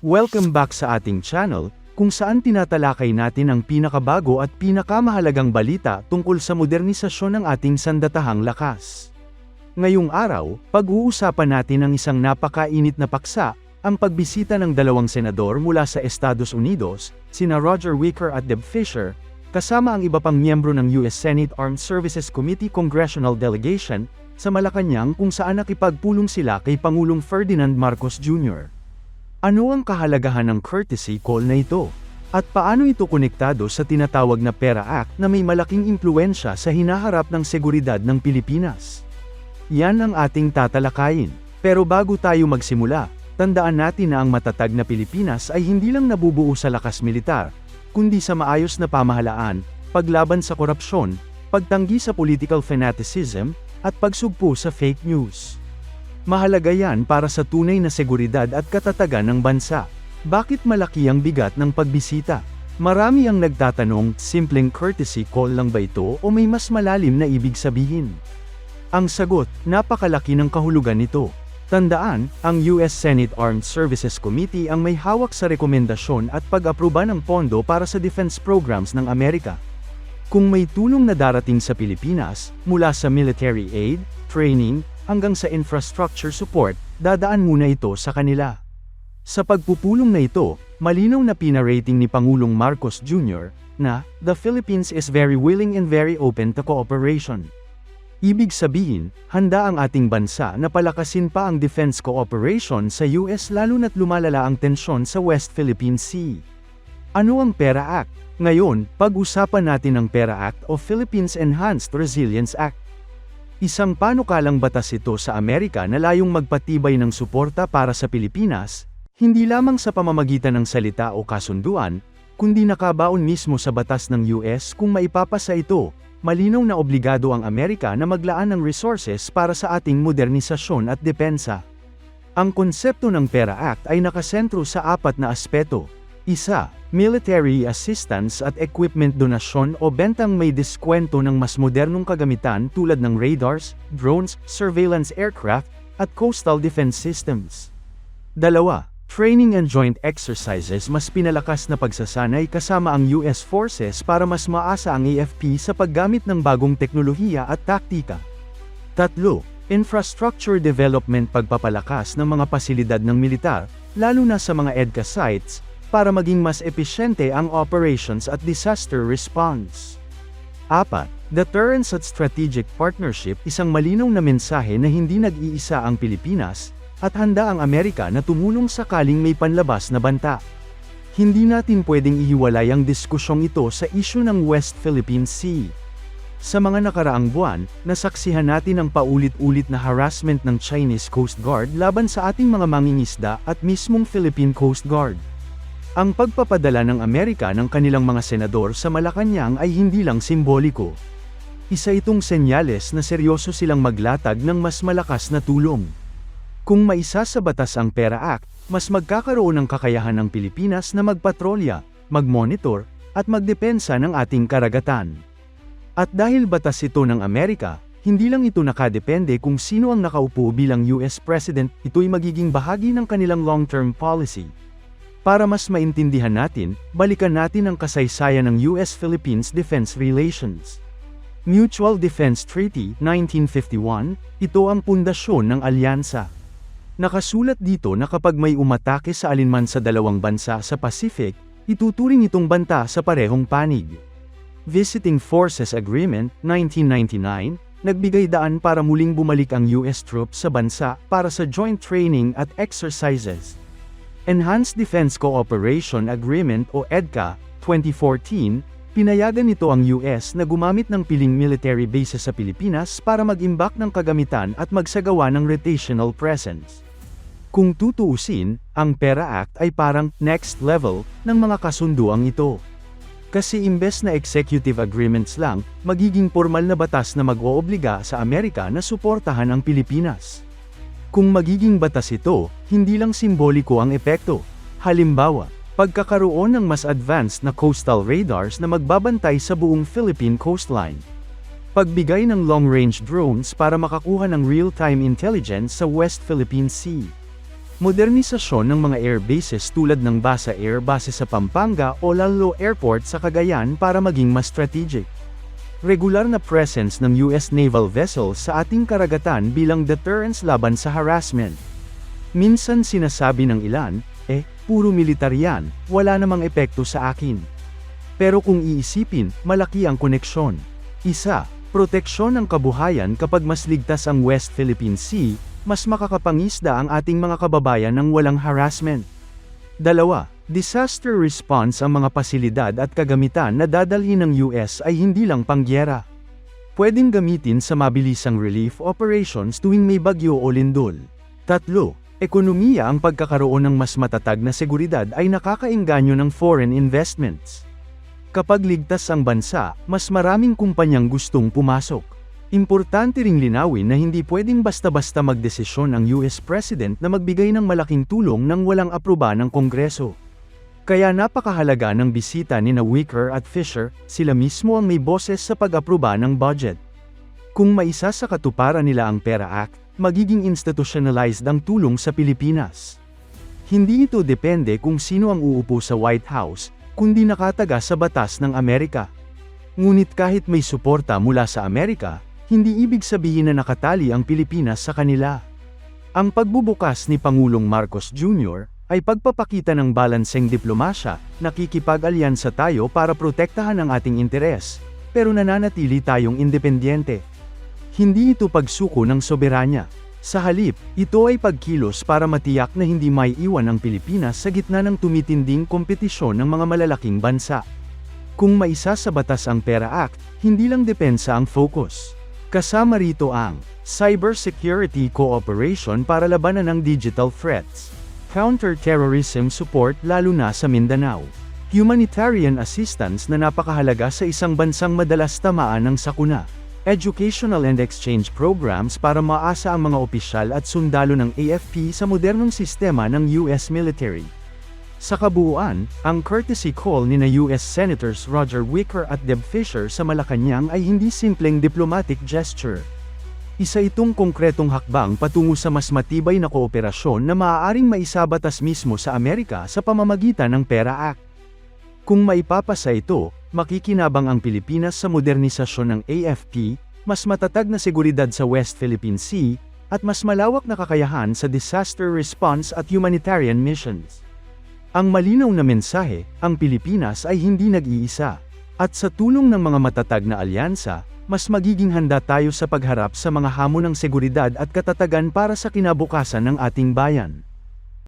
Welcome back sa ating channel, kung saan tinatalakay natin ang pinakabago at pinakamahalagang balita tungkol sa modernisasyon ng ating sandatahang lakas. Ngayong araw, pag-uusapan natin ang isang napakainit na paksa, ang pagbisita ng dalawang senador mula sa Estados Unidos, sina Roger Wicker at Deb Fisher, kasama ang iba pang miyembro ng US Senate Armed Services Committee Congressional Delegation, sa Malacanang kung saan nakipagpulong sila kay Pangulong Ferdinand Marcos Jr. Ano ang kahalagahan ng courtesy call na ito? At paano ito konektado sa tinatawag na PERA Act na may malaking impluensya sa hinaharap ng seguridad ng Pilipinas? Yan ang ating tatalakayin. Pero bago tayo magsimula, tandaan natin na ang matatag na Pilipinas ay hindi lang nabubuo sa lakas militar, kundi sa maayos na pamahalaan, paglaban sa korupsyon, pagtanggi sa political fanaticism, at pagsugpo sa fake news. Mahalaga yan para sa tunay na seguridad at katatagan ng bansa. Bakit malaki ang bigat ng pagbisita? Marami ang nagtatanong, simpleng courtesy call lang ba ito o may mas malalim na ibig sabihin? Ang sagot, napakalaki ng kahulugan nito. Tandaan, ang US Senate Armed Services Committee ang may hawak sa rekomendasyon at pag-aproba ng pondo para sa defense programs ng Amerika. Kung may tulong na darating sa Pilipinas, mula sa military aid, training, hanggang sa infrastructure support, dadaan muna ito sa kanila. Sa pagpupulong na ito, malinaw na pinarating ni Pangulong Marcos Jr. na, the Philippines is very willing and very open to cooperation. Ibig sabihin, handa ang ating bansa na palakasin pa ang defense cooperation sa US lalo na't lumalala ang tensyon sa West Philippine Sea. Ano ang PERA Act? Ngayon, pag-usapan natin ang PERA Act o Philippines Enhanced Resilience Act. Isang panukalang batas ito sa Amerika na layong magpatibay ng suporta para sa Pilipinas, hindi lamang sa pamamagitan ng salita o kasunduan, kundi nakabaon mismo sa batas ng US kung maipapasa ito, malinaw na obligado ang Amerika na maglaan ng resources para sa ating modernisasyon at depensa. Ang konsepto ng PERA Act ay nakasentro sa apat na aspeto. Isa, military assistance at equipment donasyon o bentang may diskwento ng mas modernong kagamitan tulad ng radars, drones, surveillance aircraft, at coastal defense systems. Dalawa, training and joint exercises mas pinalakas na pagsasanay kasama ang US forces para mas maasa ang AFP sa paggamit ng bagong teknolohiya at taktika. Tatlo, infrastructure development pagpapalakas ng mga pasilidad ng militar, lalo na sa mga EDCA sites, para maging mas episyente ang operations at disaster response. 4. Deterrence at Strategic Partnership isang malinaw na mensahe na hindi nag-iisa ang Pilipinas, at handa ang Amerika na tumulong sakaling may panlabas na banta. Hindi natin pwedeng ihiwalay ang diskusyong ito sa isyu ng West Philippine Sea. Sa mga nakaraang buwan, nasaksihan natin ang paulit-ulit na harassment ng Chinese Coast Guard laban sa ating mga mangingisda at mismong Philippine Coast Guard. Ang pagpapadala ng Amerika ng kanilang mga senador sa Malacanang ay hindi lang simboliko. Isa itong senyales na seryoso silang maglatag ng mas malakas na tulong. Kung maisa sa batas ang PERA Act, mas magkakaroon ng kakayahan ng Pilipinas na magpatrolya, magmonitor, at magdepensa ng ating karagatan. At dahil batas ito ng Amerika, hindi lang ito nakadepende kung sino ang nakaupo bilang US President, ito'y magiging bahagi ng kanilang long-term policy. Para mas maintindihan natin, balikan natin ang kasaysayan ng US-Philippines Defense Relations. Mutual Defense Treaty 1951, ito ang pundasyon ng alyansa. Nakasulat dito na kapag may umatake sa alinman sa dalawang bansa sa Pacific, ituturing itong banta sa parehong panig. Visiting Forces Agreement 1999, nagbigay daan para muling bumalik ang US troops sa bansa para sa joint training at exercises. Enhanced Defense Cooperation Agreement o EDCA, 2014, pinayagan nito ang US na gumamit ng piling military bases sa Pilipinas para mag-imbak ng kagamitan at magsagawa ng rotational presence. Kung tutuusin, ang PERA Act ay parang next level ng mga kasunduang ito. Kasi imbes na executive agreements lang, magiging formal na batas na mag-oobliga sa Amerika na suportahan ang Pilipinas. Kung magiging batas ito, hindi lang simboliko ang epekto. Halimbawa, pagkakaroon ng mas advanced na coastal radars na magbabantay sa buong Philippine coastline. Pagbigay ng long-range drones para makakuha ng real-time intelligence sa West Philippine Sea. Modernisasyon ng mga air bases tulad ng Basa Air Base sa Pampanga o Lalo Airport sa Cagayan para maging mas strategic. Regular na presence ng US naval vessels sa ating karagatan bilang deterrence laban sa harassment. Minsan sinasabi ng ilan, eh, puro militar yan, wala namang epekto sa akin. Pero kung iisipin, malaki ang koneksyon. Isa, proteksyon ng kabuhayan kapag mas ligtas ang West Philippine Sea, mas makakapangisda ang ating mga kababayan ng walang harassment. Dalawa, disaster response ang mga pasilidad at kagamitan na dadalhin ng US ay hindi lang pangyera. Pwedeng gamitin sa mabilisang relief operations tuwing may bagyo o lindol. Tatlo, ekonomiya ang pagkakaroon ng mas matatag na seguridad ay nakakainganyo ng foreign investments. Kapag ligtas ang bansa, mas maraming kumpanyang gustong pumasok. Importante ring linawin na hindi pwedeng basta-basta magdesisyon ang US President na magbigay ng malaking tulong nang walang aproba ng Kongreso. Kaya napakahalaga ng bisita ni na Wicker at Fisher, sila mismo ang may boses sa pag-aproba ng budget. Kung maisa sa katuparan nila ang PERA Act, magiging institutionalized ang tulong sa Pilipinas. Hindi ito depende kung sino ang uupo sa White House, kundi nakataga sa batas ng Amerika. Ngunit kahit may suporta mula sa Amerika, hindi ibig sabihin na nakatali ang Pilipinas sa kanila. Ang pagbubukas ni Pangulong Marcos Jr. ay pagpapakita ng balanseng diplomasya, nakikipag-alyansa tayo para protektahan ang ating interes, pero nananatili tayong independyente. Hindi ito pagsuko ng soberanya. Sa halip, ito ay pagkilos para matiyak na hindi may iwan ang Pilipinas sa gitna ng tumitinding kompetisyon ng mga malalaking bansa. Kung maisa sa batas ang PERA Act, hindi lang depensa ang focus. Kasama rito ang cybersecurity cooperation para labanan ng digital threats, counter-terrorism support lalo na sa Mindanao, humanitarian assistance na napakahalaga sa isang bansang madalas tamaan ng sakuna, educational and exchange programs para maasa ang mga opisyal at sundalo ng AFP sa modernong sistema ng US military. Sa kabuuan, ang courtesy call ni na US Senators Roger Wicker at Deb Fisher sa Malacanang ay hindi simpleng diplomatic gesture. Isa itong konkretong hakbang patungo sa mas matibay na kooperasyon na maaaring maisabatas mismo sa Amerika sa pamamagitan ng PERA Act. Kung maipapasa ito, makikinabang ang Pilipinas sa modernisasyon ng AFP, mas matatag na seguridad sa West Philippine Sea, at mas malawak na kakayahan sa disaster response at humanitarian missions. Ang malinaw na mensahe, ang Pilipinas ay hindi nag-iisa. At sa tulong ng mga matatag na alyansa, mas magiging handa tayo sa pagharap sa mga hamon ng seguridad at katatagan para sa kinabukasan ng ating bayan.